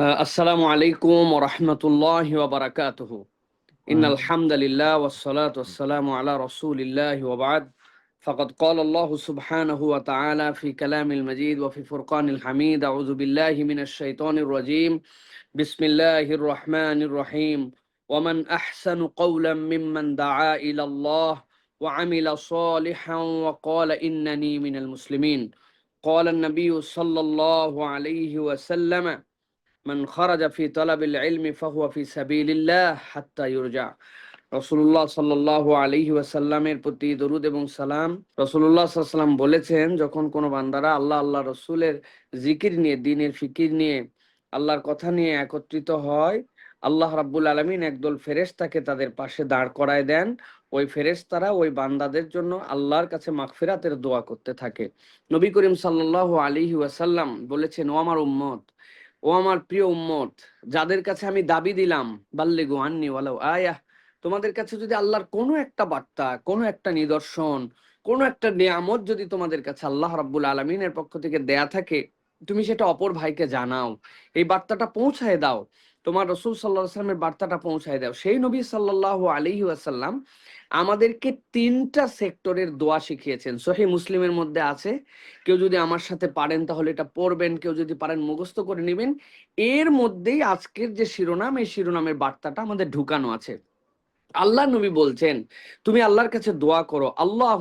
السلام عليكم ورحمة الله وبركاته. إن الحمد لله والصلاة والسلام على رسول الله وبعد. فقد قال الله سبحانه وتعالى في كلام المجيد وفي فرقان الحميد أعوذ بالله من الشيطان الرجيم. بسم الله الرحمن الرحيم. ومن أحسن قولا ممن دعا إلى الله وعمل صالحا وقال إنني من المسلمين. قال النبي صلى الله عليه وسلم মান খারাজা ফি তালাবিল ইলমি ফাহুয়া ফি সাবিলিল্লাহ হাত্তা ইউরজা। রসুল্লাহ সাল্লাহ আলহি ওয়াসাল্লামের প্রতি দরুদ এবং সালাম। রসুল্লাহ সাল্লাম বলেছেন, যখন কোনো বান্দারা আল্লাহ আল্লাহ রসুলের জিকির নিয়ে, দিনের ফিকির নিয়ে, আল্লাহর কথা নিয়ে একত্রিত হয়, আল্লাহ রাব্বুল আলমিন একদল ফেরেস্তাকে তাদের পাশে দাঁড় করায় দেন। ওই ফেরেস্তারা ওই বান্দাদের জন্য আল্লাহর কাছে মাগফিরাতের দোয়া করতে থাকে। নবী করিম সাল্লাহ আলী ওয়াসাল্লাম বলেছেন, ও আমার উম্মত ও আমার প্রিয় উম্মত, যাদের কাছে আমি দাবি দিলাম বাল্লে গো আননি ওয়ালাও আয়া, তোমাদের কাছে যদি আল্লাহর কোনো একটা বার্তা, কোনো একটা নিদর্শন, কোনো একটা নিয়ামত যদি তোমাদের কাছে আল্লাহ রাব্বুল আলমিনের পক্ষ থেকে দেয়া থাকে, তুমি সেটা অপর ভাইকে জানাও, এই বার্তাটা পৌঁছায় দাও। তোমার রসুল সাল্লাহ আসলামের বার্তাটা পৌঁছায় দাও। সেই নবী সাল্লাহ আলহি আসাল্লাম আমাদেরকে তিনটা সেক্টরের দোয়া শিখিয়েছেন। সহি মুসলিমের মধ্যে আছে, কেউ যদি আমার সাথে পারেন তাহলে এটা পড়বেন, কেউ যদি পারেন মুখস্থ করে নেবেন। এর মধ্যেই আজকের যে শিরোনাম, এই শিরোনামের বার্তাটা আমাদের ঢুকানো আছে। আল্লাহ নবী বলছেন, তুমি আল্লাহর কাছে দোয়া করো আল্লাহ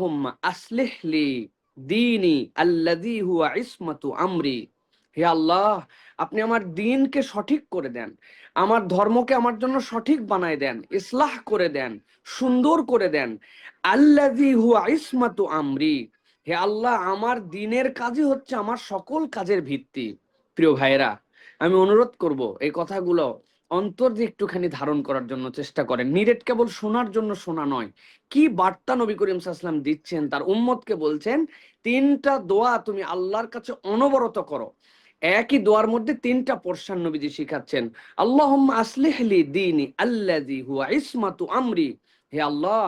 আসলেহলি দিনী আল্লাদি হুয়া ইসমাতু আমরি। হে আল্লাহ আপনি আমার দিনকে সঠিক করে দেন। আমার ধর্মকে আমার জন্য সঠিক বানায় দেন, ইসলাহ করে দেন, সুন্দর করে দেন। আল্লাজি হুয়া ইসমাতু আমরি। হে আল্লাহ, আমার দিনের কাজই হচ্ছে আমার সকল কাজের ভিত্তি। প্রিয় ভাইরা আমি অনুরোধ করব এই কথাগুলো অন্তর দিয়ে একটুখানি ধারণ করার জন্য চেষ্টা করেন। নিরেট কেবল শোনার জন্য শোনা নয়। কি বার্তা নবী করিম সাল্লাম দিচ্ছেন? তার উম্মতকে বলছেন, তিনটা দোয়া তুমি আল্লাহর কাছে অনবরত করো। একই দোয়ার মধ্যে তিনটা পোর্শন নবীজি শিখাচ্ছেন। আল্লাহ আসলিহলি দিনী আল্লাজি হুয়া ইসমাতু আমরি। হে আল্লাহ,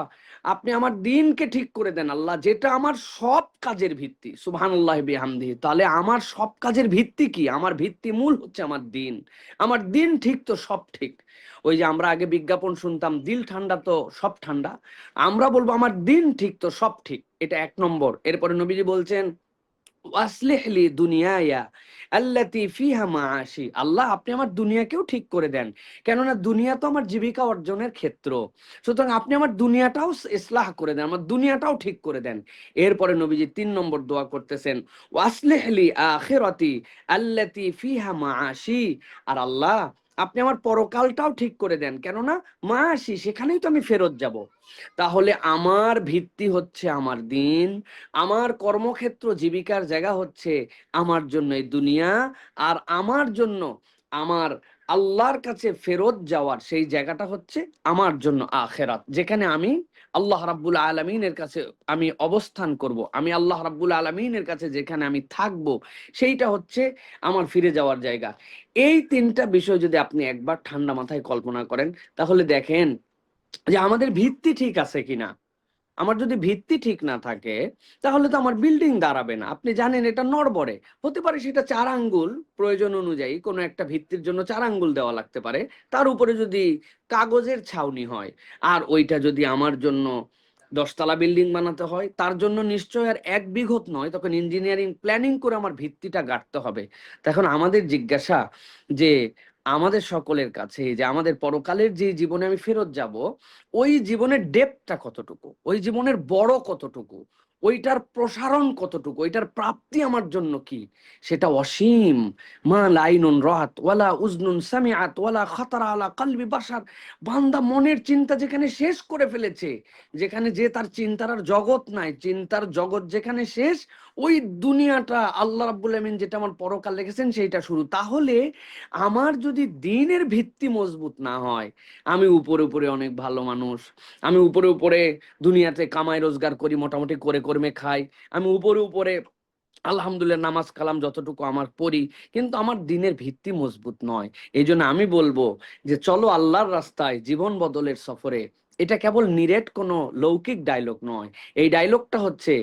আপনি আমার দিনকে ঠিক করে দেন আল্লাহ, যেটা আমার সব কাজের ভিত্তি। সুবহান আল্লাহ বিহামদি তাহলে আমার সব কাজের ভিত্তি কি? আমার ভিত্তি মূল হচ্ছে আমার দিন। আমার দিন ঠিক তো সব ঠিক। ওই যে আমরা আগে বিজ্ঞাপন শুনতাম, দিল ঠান্ডা তো সব ঠান্ডা। আমরা বলব আমার দিন ঠিক তো সব ঠিক। এটা এক নম্বর। এরপরে নবীজি বলছেন আল্লাতি ফিহা আল্লাহ, আপনি আমার দুনিয়াকেও ঠিক করে দেন। কেননা দুনিয়া তো আমার জীবিকা অর্জনের ক্ষেত্র। সুতরাং আপনি আমার দুনিয়াটাও ইসলাহ করে দেন, আমার দুনিয়াটাও ঠিক করে দেন। এরপরে নবীজি তিন নম্বর দোয়া করতেছেন ওয়াসলিহলি আখিরাতি আল্লাতি ফিহা মাআশি। আর আল্লাহ আপনি আমার পরকালটাও ঠিক করে দেন। কেননা, মা, আসি, সেখানেই তো আমি ফেরত যাব। তাহলে আমার ভিত্তি হচ্ছে আমার দিন, আমার কর্মক্ষেত্র জীবিকার জায়গা হচ্ছে আমার জন্য এই দুনিয়া, আর আমার জন্য আমার আল্লাহর কাছে ফেরত যাওয়ার সেই জায়গাটা হচ্ছে আমার জন্য আখেরাত। যেখানে আমি আল্লাহ রাব্বুল আলমিনের কাছে আমি অবস্থান করব, আমি আল্লাহ রাব্বুল আলমিনের কাছে যেখানে আমি থাকব, সেইটা হচ্ছে আমার ফিরে যাওয়ার জায়গা। এই তিনটা বিষয় যদি আপনি একবার ঠান্ডা মাথায় কল্পনা করেন, তাহলে দেখেন যে আমাদের ভিত্তি ঠিক আছে কিনা। আমার যদি ভিত্তি ঠিক না থাকে, তাহলে তো আমার বিল্ডিং দাঁড়াবে না। আপনি জানেন এটা নড়বড়ে। হতে পারে সেটা চার আঙ্গুল, প্রয়োজন অনুযায়ী কোনো একটা ভিত্তির জন্য চার আঙ্গুল দেওয়া লাগতে পারে। তার উপরে যদি কাগজের ছাউনি হয়, আর ওইটা যদি আমার জন্য দশতলা বিল্ডিং বানাতে হয়, তার জন্য নিশ্চয় আর এক বিঘত নয়, তখন ইঞ্জিনিয়ারিং প্ল্যানিং করে আমার ভিত্তিটা গাড়তে হবে। তখন আমাদের জিজ্ঞাসা যে আমাদের সকলের কাছে যে আমাদের পরকালের যে জীবনে আমি ফেরত যাব, ওই জীবনের ডেপটা কতটুকু? ওই জীবনের বড় কতটুকু? ওইটার প্রসারণ কতটুকু? ওইটার প্রাপ্তি আমার জন্য কি? সেটা অসীম। মা লাইনুন রাত, ওয়ালা উজনুন সামিআত, ওয়ালা খাতারা আলা কালবি বাসার বান্দা মনের চিন্তা যেখানে শেষ করে ফেলেছে, যেখানে যে তার চিন্তার আর জগৎ নাই, চিন্তার জগৎ যেখানে শেষ ওই দুনিয়াটা আল্লাহ রাব্বুল আমিন যেটা আমার পরকাল রেখেছেন সেইটা শুরু। তাহলে আমার যদি দিনের ভিত্তি মজবুত না হয়, আমি উপরে উপরে অনেক ভালো মানুষ, আমি উপরে উপরে দুনিয়াতে কামাই রোজগার করি, মোটামুটি করে কর্মে খাই, আমি উপরে উপরে আলহামদুলিল্লাহ নামাজ কালাম যতটুকু আমার পড়ি, কিন্তু আমার দিনের ভিত্তি মজবুত নয়। এই আমি বলব যে চলো আল্লাহর রাস্তায় জীবন বদলের সফরে এটা কেবল নিরেট কোনো লৌকিক ডায়লগ নয়। এই ডায়লগটা হচ্ছে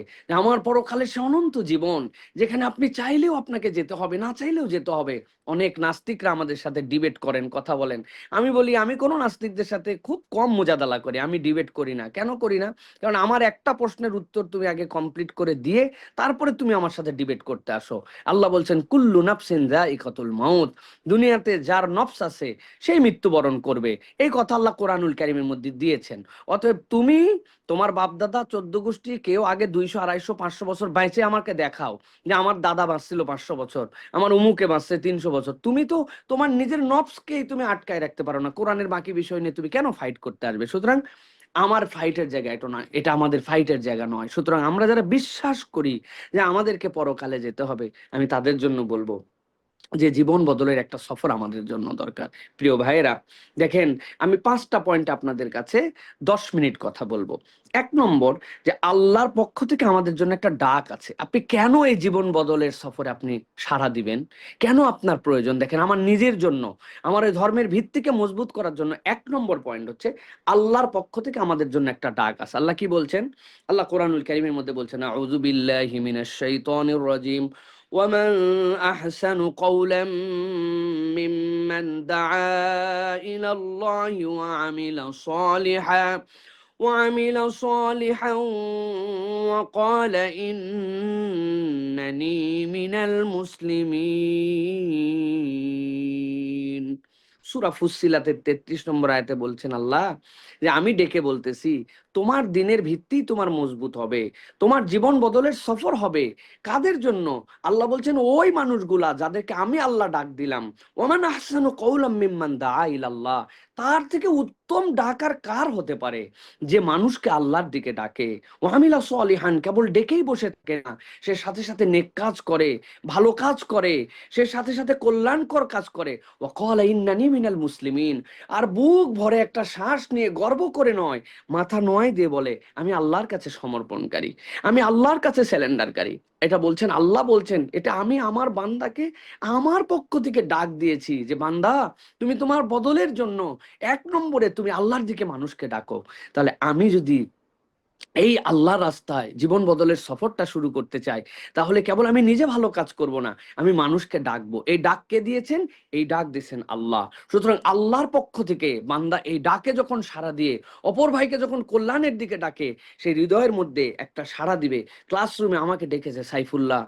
আমার পরকালে সে অনন্ত জীবন, যেখানে আপনি চাইলেও আপনাকে যেতে হবে, না চাইলেও যেতে হবে। অনেক নাস্তিকরা আমাদের সাথে ডিবেট করেন, কথা বলেন। আমি বলি, আমি কোনো নাস্তিকদের সাথে খুব কম মোজাদালা করি, আমি ডিবেট করি না। কেন করি না? কারণ আমার একটা প্রশ্নের উত্তর তুমি আগে কমপ্লিট করে দিয়ে তারপরে তুমি আমার সাথে ডিবেট করতে আসো। আল্লাহ বলছেন, কুল্লু নাফসিন যা ইকতুল মাউত। দুনিয়াতে যার নফস আছে, সেই মৃত্যুবরণ করবে। এই কথা আল্লাহ কোরআনুল কারিমের মধ্যে দিয়েছেন অতএব তুমি তোমার বাপদাদা চোদ্দ গোষ্ঠী কেউ আগে দুইশো, আড়াইশো, পাঁচশো বছর বাইচে আমাকে দেখাও। যে আমার দাদা বাঁচছিল পাঁচশো বছর, আমার উমুকে বাঁচছে তিনশো বছর। তুমি তো তোমার নিজের নফসকেই তুমি আটকায় রাখতে পারো না। কোরআনের বাকি বিষয় নিয়ে তুমি কেন ফাইট করতে আসবে? সুতরাং আমার ফাইটের জায়গা এটা নয়, এটা আমাদের ফাইটের জায়গা নয়। সুতরাং আমরা যারা বিশ্বাস করি যে আমাদেরকে পরকালে যেতে হবে, আমি তাদের জন্য বলব। যে জীবন বদলের একটা সফর আমাদের জন্য দরকার। প্রিয় ভাইয়েরা, দেখেন, আমি পাঁচটা পয়েন্ট আপনাদের কাছে দশ মিনিট কথা বলব। এক নম্বর, যে আল্লাহর পক্ষ থেকে আমাদের জন্য একটা ডাক আছে। আপনি কেন এই জীবন বদলের সফরে আপনি সাড়া দিবেন? কেন আপনার প্রয়োজন? দেখেন, আমার নিজের জন্য, আমার এই ধর্মের ভিত্তিকে মজবুত করার জন্য এক নম্বর পয়েন্ট হচ্ছে আল্লাহর পক্ষ থেকে আমাদের জন্য একটা ডাক আছে। আল্লাহ কি বলছেন? আল্লাহ কোরআনুল কারিমের মধ্যে বলছেন, আউযু বিল্লাহি মিনাশ শাইতানির রাজিম। ومن أحسن قولا ممن دعا إلى الله وعمل صالحا وعمل صالحا وقال إنني من المسلمين সুরা ফুসিলাতের তেত্রিশ নম্বর আয়তে বলছেন আল্লাহ যে আমি ডেকে বলতেছি তোমার দিনের ভিত্তি তোমার মজবুত হবে, তোমার জীবন বদলের সফর হবে। কাদের জন্য? আল্লাহ বলছেন, ওই মানুষগুলা যাদেরকে আমি আল্লাহ ডাক দিলাম। ওমান আহসানু কৌলাম মিম্মান দা ইলাল্লাহ। তার থেকে উত্তম ডাকার কার হতে পারে? যে মানুষকে আল্লাহর দিকে ডাকে। ওয়ামিলা সালিহান, কেবল ডেকেই বসে থাকে না। সে সাথে সাথে নেক কাজ করে, ভালো কাজ করে। সে সাথে সাথে কল্যাণকর কাজ করে। ওয়াকালা ইন্নানি মিনাল মুসলিমিন। আর বুক ভরে একটা শ্বাস নিয়ে গর্ব করে নয়, মাথা নয় দিয়ে বলে, আমি আল্লাহর কাছে সমর্পণকারী, আমি আল্লাহর কাছে স্যালেন্ডারকারী। এটা বলছেন, আল্লাহ বলছেন, এটা আমি আমার বান্দাকে আমার পক্ষ থেকে ডাক দিয়েছি যে, বান্দা, তুমি তোমার বদলের জন্য এক নম্বরে তুমি আল্লাহর দিকে মানুষকে ডাকো। তাহলে আমি যদি এই আল্লাহ রাস্তায় জীবন বদলের সফরটা শুরু করতে চাই, তাহলে কেবল আমি নিজে ভালো কাজ করব না, আমি মানুষকে ডাকবো। এই ডাক কে দিয়েছেন? এই ডাক দিয়েছেন আল্লাহ। সুতরাং আল্লাহর পক্ষ থেকে বান্দা এই ডাকে যখন সাড়া দিয়ে, অপর ভাইকে যখন কল্যাণের দিকে ডাকে, সেই হৃদয়ের মধ্যে একটা সাড়া দিবে। ক্লাসরুমে আমাকে ডেকেছে সাইফুল্লাহ,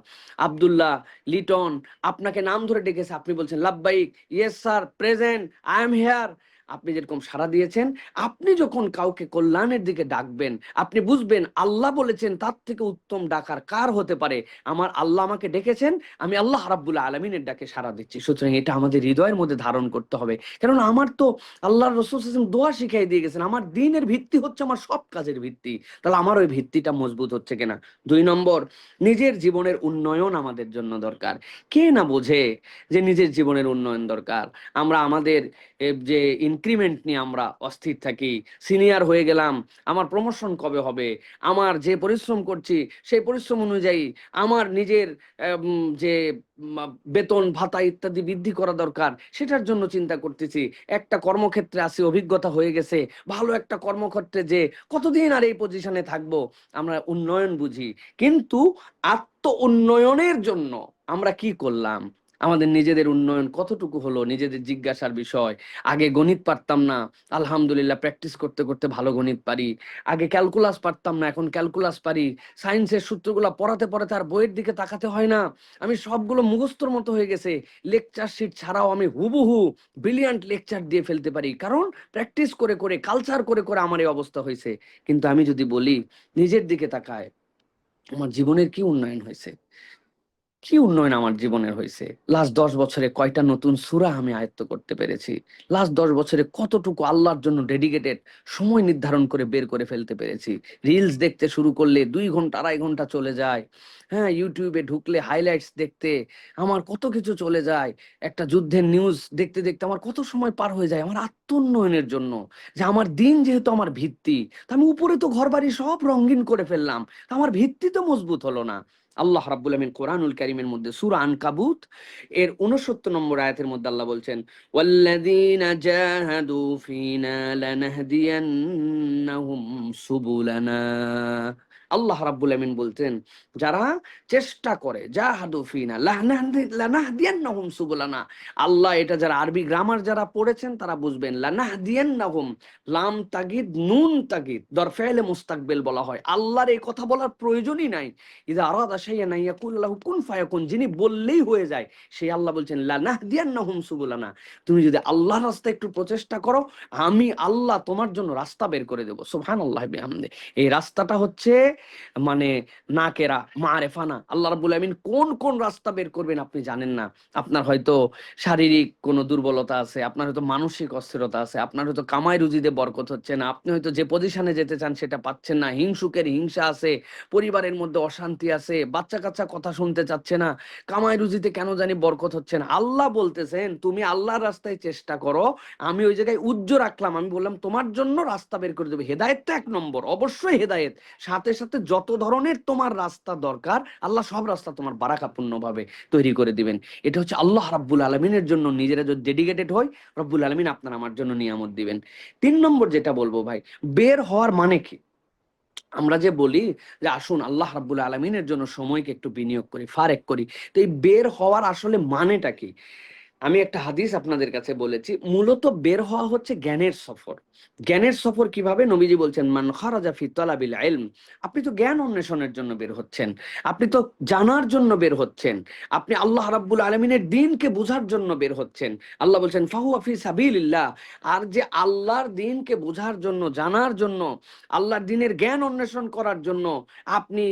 আবদুল্লাহ, লিটন, আপনাকে নাম ধরে ডেকেছে। আপনি বলছেন লাভবাইক yes sir present I am here আপনি যেরকম সাড়া দিয়েছেন, আপনি যখন কাউকে কল্যাণের দিকে ডাকবেন, আপনি বুঝবেন আল্লাহ বলেছেন, তার থেকে উত্তম ডাকার কার হতে পারে? আমার আল্লাহ আমাকে ডেকেছেন, আমি আল্লাহ রাব্বুল আলমিনের ডাকে সাড়া দিচ্ছি। সুতরাং এটা আমাদের হৃদয়ের মধ্যে ধারণ করতে হবে। কেননা আমার তো আল্লাহ রসুল দোয়া শিখাই দিয়ে গেছেন, আমার দিনের ভিত্তি হচ্ছে আমার সব কাজের ভিত্তি। তাহলে আমার ওই ভিত্তিটা মজবুত হচ্ছে কিনা? দুই নম্বর, নিজের জীবনের উন্নয়ন আমাদের জন্য দরকার। কে না বোঝে যে নিজের জীবনের উন্নয়ন দরকার? আমরা আমাদের যে ইনক্রিমেন্ট নিয়ে আমরা অস্থির থাকি। সিনিয়র হয়ে গেলাম, আমার প্রমোশন কবে হবে? আমার যে পরিশ্রম করছি, সেই পরিশ্রম অনুযায়ী আমার নিজের যে বেতন, ভাতা ইত্যাদি বৃদ্ধি করা দরকার, সেটার জন্য চিন্তা করতেছি। একটা কর্মক্ষেত্রে আসি, অভিজ্ঞতা হয়ে গেছে, ভালো একটা কর্মক্ষেত্রে যে, কতদিন আর এই পজিশনে থাকব? আমরা উন্নয়ন বুঝি। কিন্তু আত্ম উন্নয়নের জন্য আমরা কি করলাম? আমাদের নিজেদের উন্নয়ন কতটুকু হলো, নিজেদের জিজ্ঞাসার বিষয়। আগে গণিত পারতাম না, আলহামদুলিল্লাহ প্র্যাকটিস করতে করতে ভালো গণিত পারি। আগে ক্যালকুলাস পারতাম না, এখন ক্যালকুলাস পারি। সায়েন্সের সূত্রগুলো পড়াতে পড়াতে আর বইয়ের দিকে তাকাতে হয় না। আমি সবগুলো মুখস্থর মতো হয়ে গেছে। লেকচার শিট ছাড়াও আমি হুবহু ব্রিলিয়ান্ট লেকচার দিয়ে ফেলতে পারি। কারণ প্র্যাকটিস করে করে কালচার করে করে আমার এই অবস্থা হয়েছে। কিন্তু আমি যদি বলি, নিজের দিকে তাকায়, আমার জীবনের কি উন্নয়ন হয়েছে? কি উন্নয়ন আমার জীবনের হয়েছে? লাস্ট দশ বছরে কয়টা নতুন সুরা আমি আয়ত্ত করতে পেরেছি? লাস্ট দশ বছরে কতটুকু আল্লাহর জন্য ডেডিকেটেড সময় নির্ধারণ করে বের করে ফেলতে পেরেছি? রিলস দেখতে শুরু করলে দুই ঘণ্টা, আড়াই ঘণ্টা চলে যায়। হ্যাঁ ইউটিউবে ঢুকলে হাইলাইটস দেখতে আমার কত কিছু চলে যায়। একটা যুদ্ধের নিউজ দেখতে দেখতে আমার কত সময় পার হয়ে যায় আমার আত্ম উন্নয়নের জন্য। যে আমার দিন যেহেতু আমার ভিত্তি আমি উপরে তো ঘর বাড়ি সব রঙিন করে ফেললাম। আমার ভিত্তি তো মজবুত হলো না। আল্লাহ রাব্বুল আমিন কোরআনুল কারিমের মধ্যে সূরা আনকাবুত এর 69 নম্বর আয়াতের মধ্যে আল্লাহ বলছেন, ওয়াল্লাযীনা জাহাদু ফিনা লানাহদিয়ান্নাহুম সুবুলানা। আল্লাহ রাব্বুল আমিন বলতেন, যারা চেষ্টা করে, জাহাদু ফিনা লানাহদিয়ান্নাহুম সুবুলানা। আল্লাহ এটা যারা আরবি গ্রামার যারা পড়েছেন, তারা বুঝবেন, লানাহদিয়ান্নাহুম লাম তাগিদ, নুন তাগিদ। দর ফেলে মুস্তাকবিল বলা হয়। আল্লাহর এই কথা বলার প্রয়োজনই নাই। ইদা আরাদা শাইয়ান ইয়াকুল্লাহু কুন ফায়াকুন, যিনি বললেই হয়ে যায়, সেই আল্লাহ বলছেন, লানাহদিয়ান্নাহুম সুবুলানা। তুমি যদি আল্লাহর রাস্তায় একটু প্রচেষ্টা করো, আমি আল্লাহ তোমার জন্য রাস্তা বের করে দেবো। সুবহানাল্লাহ বিহামদে। এই রাস্তাটা হচ্ছে মানে নাকেরা মারেফানা আল্লাহ রাব্বুল আমিন কোন কোন রাস্তা বের করবেন আপনি জানেন না। আপনার হয়তো শারীরিক কোনো দুর্বলতা আছে, আপনার হয়তো মানসিক অস্থিরতা আছে, আপনার হয়তো কামাই রুজিতে বরকত হচ্ছে না, আপনি হয়তো যে পজিশনে যেতে চান সেটা পাচ্ছেন না। হিংসুকের হিংসা আছে, পরিবারের মধ্যে অশান্তি আছে বাচ্চা কাচ্চা কথা শুনতে চাচ্ছে না, কামাই রুজিতে কেন জানি বরকত হচ্ছে না। আল্লাহ বলতেছেন, তুমি আল্লাহর রাস্তায় চেষ্টা করো, আমি ওই জায়গায় উজ্জ্ব রাখলাম, আমি বললাম তোমার জন্য রাস্তা বের করে দেবে। হেদায়েত তো এক নম্বর, অবশ্যই হেদায়েত। সাথে সাথে যত ধরনের তোমার রাস্তা দরকার, আল্লাহ সব রাস্তা তোমার বারাকাপূর্ণ ভাবে তৈরি করে দিবেন। এটা হচ্ছে আল্লাহ রাব্বুল আলমিনের জন্য নিজেরা যদি ডেডিকেটেড হয় রব্বুল আলমিন আপনার আমার জন্য নিয়ামত দিবেন। তিন নম্বর যেটা বলব ভাই, বের হওয়ার মানে কি? আমরা যে বলি যে আসুন, আল্লাহ রাব্বুল আলমিনের জন্য সময়কে একটু বিনিয়োগ করি, ফারেক করি। তো এই বের হওয়ার আসলে মানেটা কি? আমি একটা হাদিস আপনাদের কাছে বলেছি, মূলত বের হওয়া হচ্ছে জ্ঞানের সফর। জ্ঞানের সফর কীভাবে? নবীজি বলছেন, মান খারাজা ফি তালাবিল ইলম আপনি তো জ্ঞান অন্বেষণের জন্য বের হচ্ছেন, আপনি তো জানার জন্য বের হচ্ছেন, আপনি আল্লাহ রাব্বুল আলমিনের দিনকে বোঝার জন্য বের হচ্ছেন। আল্লাহ বলছেন ফাহু আফি সাবিলিল্লাহ আর যে আল্লাহর দিনকে বোঝার জন্য, জানার জন্য, আল্লাহর দিনের জ্ঞান অন্বেষণ করার জন্য আপনি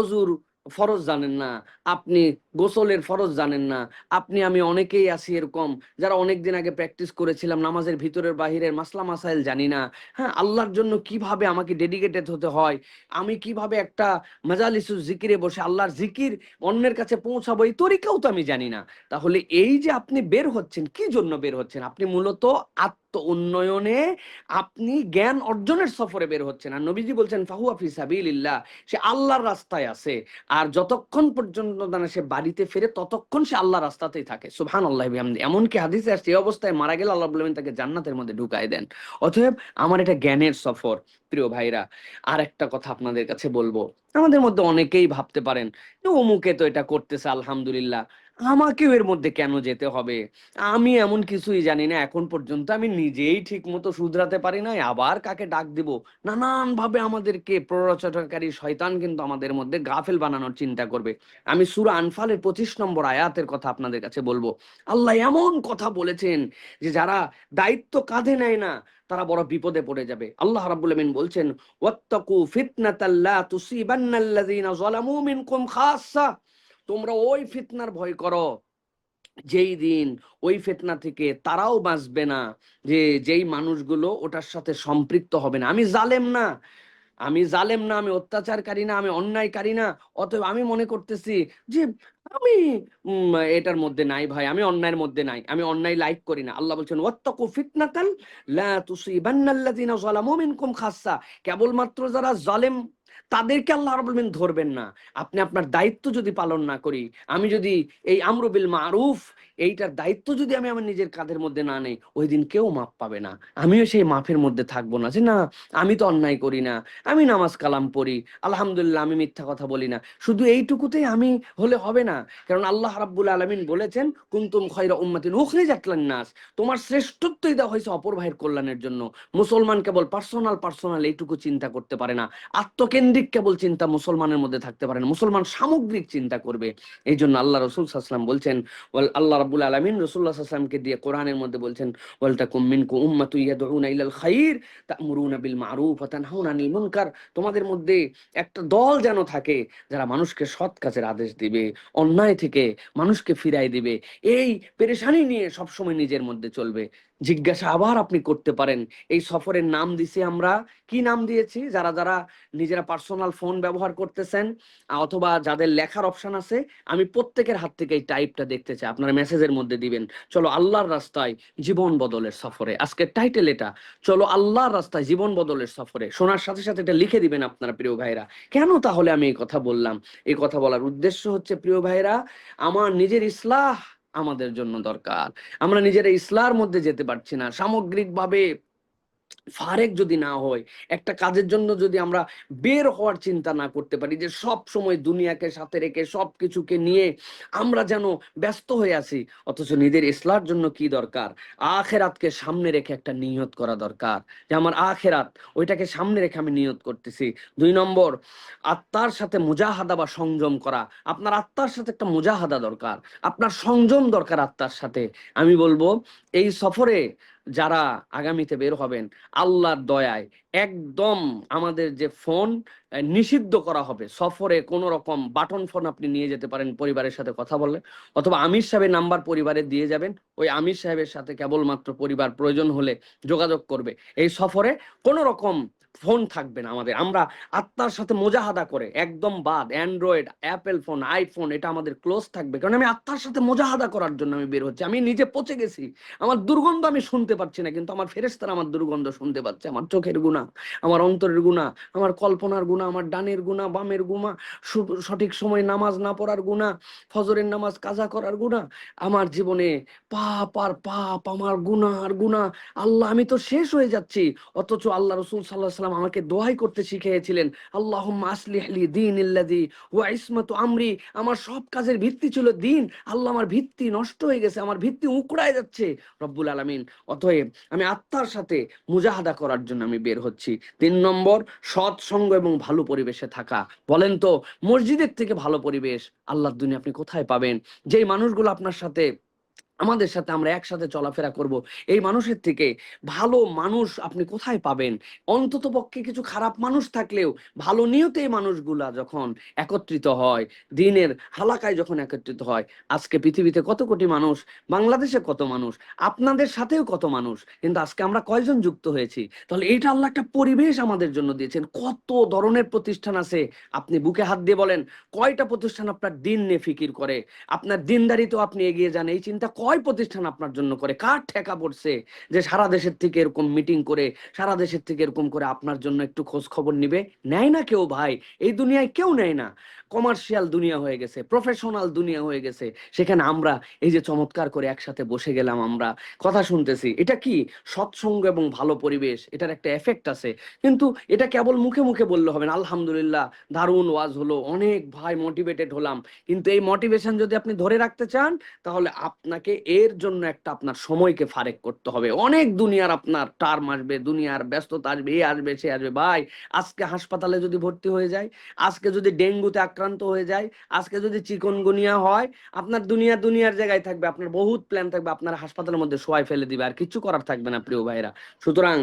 অজুর ফরজ জানেন না, আপনি গোসলের ফরজ জানেন না, আপনি, আমি অনেকেই আছি এরকম, যারা অনেক দিন আগে প্র্যাকটিস করেছিলাম নামাজের ভিতরের বাহিরের মাসলা মাসাইল জানি না। হ্যাঁ আল্লাহর জন্য কীভাবে আমাকে ডেডিকেটেড হতে হয়? আমি কীভাবে একটা মাজালিসু জিকিরে বসে আল্লাহর জিকির অন্যের কাছে পৌঁছাবো? এই তরিকাও তো আমি জানি না। তাহলে এই যে আপনি বের হচ্ছেন, কি জন্য বের হচ্ছেন? আপনি মূলত আত্ম উন্নয়নে আপনি জ্ঞান অর্জনের সফরে বের হচ্ছেন। আর নবীজি বলছেন, ফাহুয়া ফি সাবিলিল্লাহ সে আল্লাহর রাস্তায় আছে। আর যতক্ষণ পর্যন্ত না সে বাড়িতে ফেরে ততক্ষণ সে আল্লাহ রাস্তাতেই থাকে। সুবহান আল্লাহ এমনকি হাদিসে আসছে এই অবস্থায় মারা গেলে আল্লাহ বলবেন তাকে জান্নাতের মধ্যে ঢুকাই দেন। অতএব আমার এটা জ্ঞানের সফর, প্রিয় ভাইরা। আর একটা কথা আপনাদের কাছে বলব। আমাদের মধ্যে অনেকেই ভাবতে পারেন অমুকে তো এটা করতেছে, আলহামদুলিল্লাহ। আমাকেও এর মধ্যে কেন যেতে হবে? আমি এমন কিছুই জানি না। এখন পর্যন্ত আমি নিজেই ঠিক মতো শুধরাতে পারি না আবার কাকে ডাক দিব? নানান ভাবে আমাদেরকে প্ররোচনাকারী শয়তান কিন্তু আমাদের মধ্যে গাফেল বানানোর চিন্তা করবে। আমি সুরা আনফালের পঁচিশ নম্বর আয়াতের কথা আপনাদের কাছে বলব। আল্লাহ এমন কথা বলেছেন যে যারা দায়িত্ব কাঁধে নেয় না, তারা বড় বিপদে পড়ে যাবে। আল্লাহ রাব্বুল আমিন বলছেন, ওয়াত্তাকু ফিতনাতাল্লা তুসিবান্নাল্লাযীনা যালামু মিনকুম খাসসা তোমরা ওই ফিতনার ভয় করো। যেই দিন ওই ফেতনা থেকে তারাও বাঁচবে না যে, যেই মানুষগুলো ওটার সাথে সম্পৃক্ত হবে না। আমি জালেম না। আমি জালেম না, আমি অত্যাচারকারী না, আমি অন্যায়কারী না। অতএব আমি মনে করতেছি যে, আমি এটার মধ্যে নাই ভাই, আমি অন্যায়ের মধ্যে নাই, আমি অন্যায় লাইক করি না। আল্লাহ বলছেন, ওয়াত্তাকু ফিতনাতাল লা তুসিবান্নাল্লাযীনা যালামু মিনকুম খাসসা। কেবলমাত্র যারা জালেম তাদেরকে আল্লাহ রাব্বুল আলামিন ধরবেন না। আপনি আপনার দায়িত্ব যদি পালন না করি, আমি যদি এই আমরু বিল মারুফ, এইটার দায়িত্ব যদি আমি আমার নিজের কাঁধের মধ্যে না নেই, ওই দিন কেউ মাপ পাবে না। আমিও সেই মাফের মধ্যে থাকব না যে, না, আমি তো অন্যায় করি না, আমি নামাজ কালাম পড়ি, আলহামদুলিল্লাহ, আমি মিথ্যা কথা বলি না। শুধু এইটুকুতেই আমি হলে হবে না। কারণ আল্লাহ রাব্বুল আলামিন বলেছেন, কুনতুম খয়রা উম্মাতিন উখরিজাত নাস। তোমার শ্রেষ্ঠত্বই দেওয়া হয়েছে অপর ভাইয়ের কল্যাণের জন্য। মুসলমান কেবল পার্সোনাল পার্সোনাল এইটুকু চিন্তা করতে পারে না। আত্মকেন্দ্রিক কেবল চিন্তা মুসলমানের মধ্যে থাকতে পারে না। মুসলমান সামগ্রিক চিন্তা করবে। এই জন্য আল্লাহ রসুল সাল্লাম বলছেন, ওয়াল আল্লাহ রাব্বুল আলামিন রাসূলুল্লাহ সাল্লামকে দিয়ে কোরআনের মধ্যে বলছেন, ওয়াল তাকুম মিনকুম উম্মাতু ইয়াদউনা ইলাল খাইর তা'মুরুনা বিল মারুফ ওয়া তানহাউনা আনিল মুনকার তোমাদের মধ্যে একটা দল যেন থাকে যারা মানুষকে সৎ কাজের আদেশ দিবে, অন্যায় থেকে মানুষকে ফিরাই দিবে। এই পেরেশানি নিয়ে সবসময় নিজের মধ্যে চলবে। জিজ্ঞাসা আবার আপনি করতে পারেন। এই সফরের নাম দিছি আমরা। কি নাম দিয়েছি? যারা যারা নিজেরা পার্সোনাল ফোন ব্যবহার করতেছেন, অথবা যাদের লেখার অপশন আছে, আমি প্রত্যেকের হাত থেকে এই টাইপটা দেখতে চাই। আপনারা মেসেজের মধ্যে দিবেন, চলো আল্লাহর রাস্তায় জীবন বদলের সফরে। আজকের টাইটেল এটা, চলো আল্লাহর রাস্তায় জীবন বদলের সফরে। শোনার সাথে সাথে এটা লিখে দিবেন আপনারা, প্রিয় ভাইরা কেন তাহলে আমি এই কথা বললাম? এই কথা বলার উদ্দেশ্য হচ্ছে, প্রিয় ভাইরা আমার নিজের ইসলাহ আমাদের জন্য দরকার। আমরা নিজেরা ইসলার মধ্যে যেতে পারছি না। সামগ্রিকভাবে ফারেক যদি না হয়, একটা কাজের জন্য যদি আমরা বের হওয়ার চিন্তা না করতে পারি যে সব সময় দুনিয়াকে সাথে রেখে সব কিছুকে নিয়ে আমরা যেন ব্যস্ত হয়ে আছি, অথচ নিজের ইসলার জন্য কি দরকার? আখেরাতকে সামনে রেখে একটা নিয়ত করা দরকার। যে আমার আখেরাত, ওইটাকে সামনে রেখে আমি নিয়ত করতেছি। দুই নম্বর, আত্মার সাথে মুজাহাদা বা সংযম করা। আপনার আত্মার সাথে একটা মুজাহাদা দরকার। আপনার সংযম দরকার আত্মার সাথে। আমি বলব, এই সফরে যারা আগামীতে বের হবেন, আল্লাহর দয়ায় একদম আমাদের যে ফোন নিষিদ্ধ করা হবে। সফরে কোনো রকম বাটন ফোন আপনি নিয়ে যেতে পারেন পরিবারের সাথে কথা বললে। অথবা আমির সাহেবের নাম্বার পরিবারে দিয়ে যাবেন। ওই আমির সাহেবের সাথে কেবলমাত্র পরিবার প্রয়োজন হলে যোগাযোগ করবে। এই সফরে কোনো রকম ফোন থাকবে না আমাদের। আমরা আত্মার সাথে মোজাহাদা করে, একদম বাদ, অ্যান্ড্রয়েড, অ্যাপেল ফোন, আইফোন, এটা আমাদের ক্লোজ থাকবে। কারণ আমি আত্মার সাথে মোজাহাদা করার জন্য আমি বের হচ্ছি। আমি নিজে পচে গেছি। আমার দুর্গন্ধ আমি শুনতে পাচ্ছি না, কিন্তু আমার ফেরেস্তারা আমার দুর্গন্ধ শুনতে পাচ্ছে। আমার চোখের গুণা আমার অন্তরের গুণা আমার কল্পনার গুণা আমার ডানের গুণা বামের সু- সঠিক সময় নামাজ না পড়ার গুণা ফজরের নামাজ কাজা করার গুণা আমার জীবনে পাপ আর পাপ, আমার গুণা আর গুণা আল্লাহ, আমি তো শেষ হয়ে যাচ্ছি। অথচ আল্লাহ রসুল সাল্লাহ সাল্লাম আমাকে দোয়াই করতে শিখিয়েছিলেন আল্লাহ আসলিহলি দিন ইল্লাদি ওয়া ইসমাত আমরি। আমার সব কাজের ভিত্তি ছিল দিন। আল্লাহ আমার ভিত্তি নষ্ট হয়ে গেছে, আমার ভিত্তি উকড়ায় যাচ্ছে। রব্বুল আলামিন। অতএব আমি আত্মার সাথে মুজাহাদা করার জন্য আমি বের হচ্ছি। তিন নম্বর সৎসঙ্গ এবং ভালো পরিবেশে থাকা। বলেন তো, মসজিদের থেকে ভালো পরিবেশ আল্লাহর দুনিয়া আপনি কোথায় পাবেন? যেই মানুষগুলো আপনার সাথে আমাদের সাথে আমরা একসাথে চলাফেরা করব। এই মানুষের থেকে ভালো মানুষ আপনি কোথায় পাবেন? অন্তত পক্ষে কিছু খারাপ মানুষ থাকলেও ভালো নিয়তে এই মানুষগুলা যখন একত্রিত হয়, দিনের হালাকায় যখন একত্রিত হয়, আজকে পৃথিবীতে কত কোটি মানুষ, বাংলাদেশে কত মানুষ, আপনাদের সাথেও কত মানুষ, কিন্তু আজকে আমরা কয়জন যুক্ত হয়েছি? তাহলে এটা আল্লাহ একটা পরিবেশ আমাদের জন্য দিয়েছেন। কত ধরনের প্রতিষ্ঠান আছে? আপনি বুকে হাত দিয়ে বলেন, কয়টা প্রতিষ্ঠান আপনার দিন নিয়ে ফিকির করে? আপনার দিনদারিতেও আপনি এগিয়ে যান, এই চিন্তা কয় প্রতিষ্ঠান আপনার জন্য করে। কার ঠেকা পড়ছে যে সারা দেশের থেকে এরকম মিটিং করে, সারা দেশের থেকে এরকম করে আপনার জন্য একটু খোঁজ খবর নিবে? নেয় না কেউ ভাই। এই দুনিয়ায় কেউ নেয় না। কমার্শিয়াল দুনিয়া হয়ে গেছে প্রফেশনাল দুনিয়া হয়ে গেছে। সেখানে আমরা এই যে চমৎকার করে একসাথে বসে গেলাম আমরা, কথা শুনতেছি। এটা কি সৎসঙ্গ এবং ভালো পরিবেশ? এটার একটা এফেক্ট আছে। কিন্তু এটা কেবল মুখে মুখে বললে হবে না। আলহামদুলিল্লাহ, দারুণ ওয়াজ হলো, অনেক ভাই মোটিভেটেড হলাম। কিন্তু এই মোটিভেশন যদি আপনি ধরে রাখতে চান, তাহলে আপনাকে এর জন্য একটা আপনার সময়কে ফারেক করতে হবে। অনেক দুনিয়ার আপনার টার্ম আসবে, দুনিয়ার ব্যস্ততা আসবে, এ আসবে, সে আসবে। ভাই, আজকে হাসপাতালে যদি ভর্তি হয়ে যায়, আজকে যদি ডেঙ্গুতে আক্রান্ত হয়ে যায়। আজকে যদি চিকনগুনিয়া হয়, আপনার দুনিয়া দুনিয়ার জায়গায় থাকবে, আপনার বহুত প্ল্যান থাকবে, আপনার হাসপাতালের মধ্যে শোয়াই ফেলে দিবে, আর কিছু করার থাকবে না প্রিয় ভাইরা সুতরাং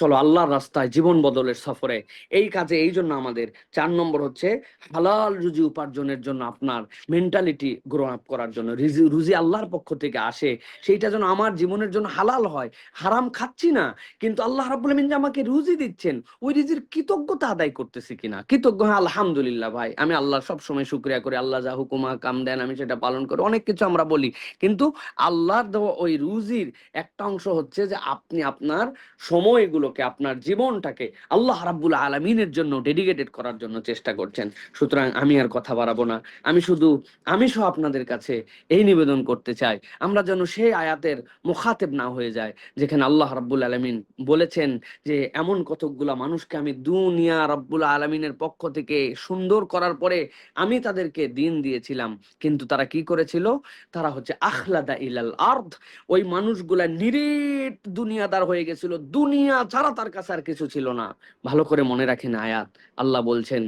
চলো আল্লাহর রাস্তায় জীবন বদলের সফরে এই কাজে এই জন্য আমাদের চার নম্বর হচ্ছে হালাল রুজি উপার্জনের জন্য আপনার মেন্টালিটি গ্রো আপ করার জন্য। রিজি আল্লাহর পক্ষ থেকে আসে, সেইটা যেন আমার জীবনের জন্য হালাল হয়। হারাম খাচ্ছি না, কিন্তু আল্লাহ রাব্বুল আমিন যে আমাকে রুজি দিচ্ছেন, ওই রুজির কৃতজ্ঞতা আদায় করতেছি কিনা? কৃতজ্ঞ হ্যাঁ আলহামদুলিল্লাহ ভাই, আমি আল্লাহ সব সময় শুক্রিয়া করি। আল্লাহ যা হুকুমা কাম দেন, আমি সেটা পালন করি। অনেক কিছু আমরা বলি। কিন্তু আল্লাহর দেওয়া ওই রুজির একটা অংশ হচ্ছে যে, আপনি আপনার সময়গুলোকে, আপনার জীবনটাকে আল্লাহ রাব্বুল আলমিনের জন্য ডেডিকেটেড করার জন্য চেষ্টা করছেন। সুতরাং আমি আর কথা বাড়াবো না। আমি শুধু, আমি সহ আপনাদের কাছে এই নিবেদন করতে চাই। আমরা যেন সেই আয়াতের মুখাতেব না হয়ে যায় যেখানে আল্লাহ রাব্বুল আলমিন বলেছেন যে, এমন কতকগুলা মানুষকে আমি দুনিয়া রাব্বুল আলমিনের পক্ষ থেকে সুন্দর করার পরে আমি তাদেরকে দিন দিয়েছিলাম, কিন্তু তারা কি করেছিল? তারা হচ্ছে আখলাদা ইলাল আর্থ ওই মানুষগুলা নিরেট দুনিয়াদার হয়ে গেছিল। দুনিয়া ছাড়া তার কাছে আর কিছু ছিল না। ভালো করে মনে রাখেন আয়াত। আল্লাহ বলছেন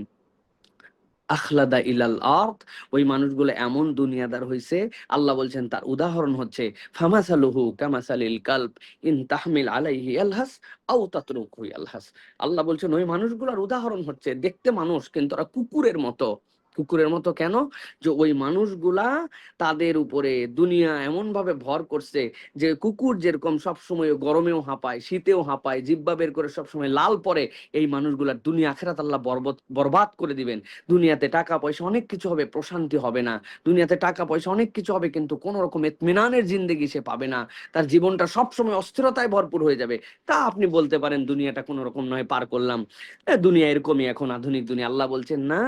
আখলাদা ইলাল আর্থ ওই মানুষগুলো এমন দুনিয়াদার হয়েছে আল্লাহ বলছেন তার উদাহরণ হচ্ছে, ফামাসালুহু কামাসালিল কাল্প ইন তাহমিল আলাইহি আলহাস আও আলহাস। আল্লাহ বলছেন, ওই মানুষগুলোর উদাহরণ হচ্ছে, দেখতে মানুষ কিন্তু ওরা কুকুরের মতো। কুকুরের মতো কেন? যে ওই মানুষগুলা তাদের উপরে দুনিয়া এমন ভাবে ভর করছে যে কুকুর যেরকম সবসময় গরমেও হাঁপায়, শীতেও হাঁপায়, জিব্বা বের করে সবসময় লাল পরে, এই মানুষগুলার দুনিয়া আখেরাত আল্লাহ বরবাদ করে দিবেন। দুনিয়াতে টাকা পয়সা অনেক কিছু হবে, প্রশান্তি হবে না। দুনিয়াতে টাকা পয়সা অনেক কিছু হবে, কিন্তু কোন রকম এতমিনানের জিন্দেগি সে পাবে না। তার জীবনটা সবসময় অস্থিরতায় ভরপুর হয়ে যাবে। তা আপনি বলতে পারেন, দুনিয়াটা কোন রকম নয়, পার করলাম। দুনিয়া এরকমই এখন আধুনিক দুনিয়া। আল্লাহ বলছেন, না,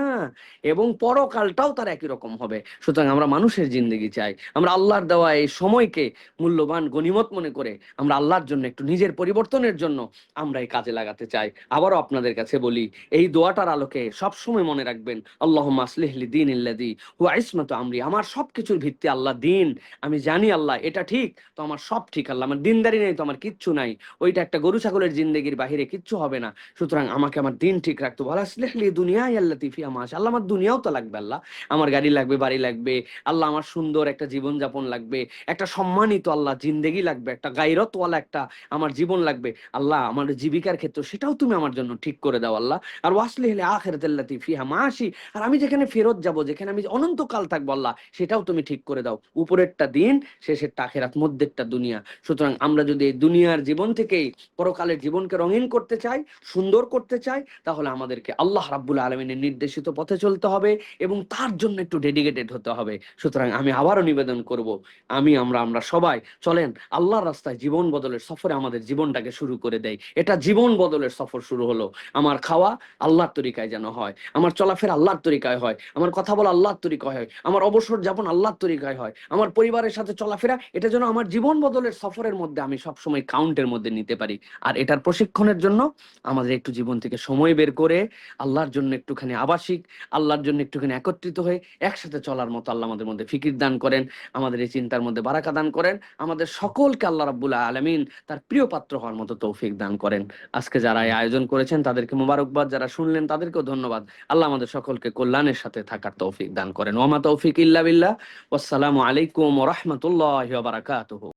এবং পরকালটাও তার একই রকম হবে। সুতরাং আমরা মানুষের জিন্দেগি চাই। আমরা আল্লাহর দেওয়া এই সময়কে মূল্যবান গনিমত মনে করে আমরা আল্লাহর জন্য একটু নিজের পরিবর্তনের জন্য আমরা এই কাজে লাগাতে চাই। আবারও আপনাদের কাছে বলি, এই দোয়াটার আলোকে সব সময় মনে রাখবেন আল্লাহ মাসলিহলি দিন ইল্লাদি হু আইসমাত আমরি। আমার সবকিছুর ভিত্তি আল্লাহ দিন আমি জানি আল্লাহ, এটা ঠিক, তো আমার সব ঠিক আল্লাহ। আমার দিনদারি নেই, তো আমার কিচ্ছু নাই। ওইটা একটা গরু ছাগলের জিন্দগির বাহিরে কিচ্ছু হবে না। সুতরাং আমাকে আমার দিন ঠিক রাখতে বলা আসলেহলি দুনিয়া আল্লাহ তিফিয়া মাস আল্লাহ আমার দুনিয়াও তো লাগবে আল্লাহ। আমার গাড়ি লাগবে, বাড়ি লাগবে, আল্লাহ আমার সুন্দর একটা জীবন যাপন লাগবে, একটা সম্মানিত আল্লাহ, জিন্দেগি লাগবে, একটা গাইরতওয়ালা একটা আমার জীবন লাগবে। আল্লাহ আমার জীবিকার ক্ষেত্র সেটাও তুমি আমার জন্য ঠিক করে দাও আল্লাহ। আর ওয়াসলি হলে আখেরাতাল্লাতি ফিহা মাসি আর আমি যেখানে ফেরত যাব, যেখানে আমি অনন্তকাল থাকব আল্লাহ, সেটাও তুমি ঠিক করে দাও। উপরেরটা দিন, শেষেরটা আখেরাত, মধ্যেরটা দুনিয়া। সুতরাং আমরা যদি এই দুনিয়ার জীবন থেকেই পরকালের জীবনকে রঙিন করতে চাই, সুন্দর করতে চাই, তাহলে আমাদেরকে আল্লাহ রাব্বুল আলমিনের নির্দেশিত পথে চলতে হবে। এবং তার জন্য একটু ডেডিকেটেড হতে হবে। সুতরাং আমি আবারও নিবেদন করব, আমি, আমরা আমরা সবাই চলেন, আল্লাহর রাস্তায় জীবন বদলের সফরে আমাদের জীবনটাকে শুরু করে দেয় এটা জীবন বদলের সফর শুরু হলো। আমার খাওয়া আল্লাহর তরিকায় যেন হয়, আমার চলাফেরা আল্লাহর তরিকায় হয়, আমার কথা বলা আল্লাহর তরিকায় হয়, আমার অবসর যাপন আল্লাহর তরিকায় হয়, আমার পরিবারের সাথে চলাফেরা, এটা যেন আমার জীবন বদলের সফরের মধ্যে আমি সবসময় কাউন্টের মধ্যে নিতে পারি। আর এটার প্রশিক্ষণের জন্য আমাদের একটু জীবন থেকে সময় বের করে, আল্লাহর জন্য একটুখানি আবাসিক, আল্লাহর জন্য একটুখানি একত্রিত হয়ে একসাথে চলার মতো আল্লাহ আমাদের মধ্যে ফিকির দান করেন, আমাদের এই চিন্তার মধ্যে বারাকা দান করেন, আমাদের সকলকে আল্লাহ রাব্বুল আলমিন তার প্রিয় পাত্র হওয়ার মতো তৌফিক দান করেন। আজকে যারা এই আয়োজন করেছেন, তাদেরকে মোবারকবাদ, যারা শুনলেন তাদেরকেও ধন্যবাদ। আল্লাহ আমাদের সকলকে কল্যাণের সাথে থাকার তৌফিক দান করেন। ওমা তৌফিক ইল্লা বিল্লাহ। আসসালামু আলাইকুম রাহমাতুল্লাহি বারাকাতুহু।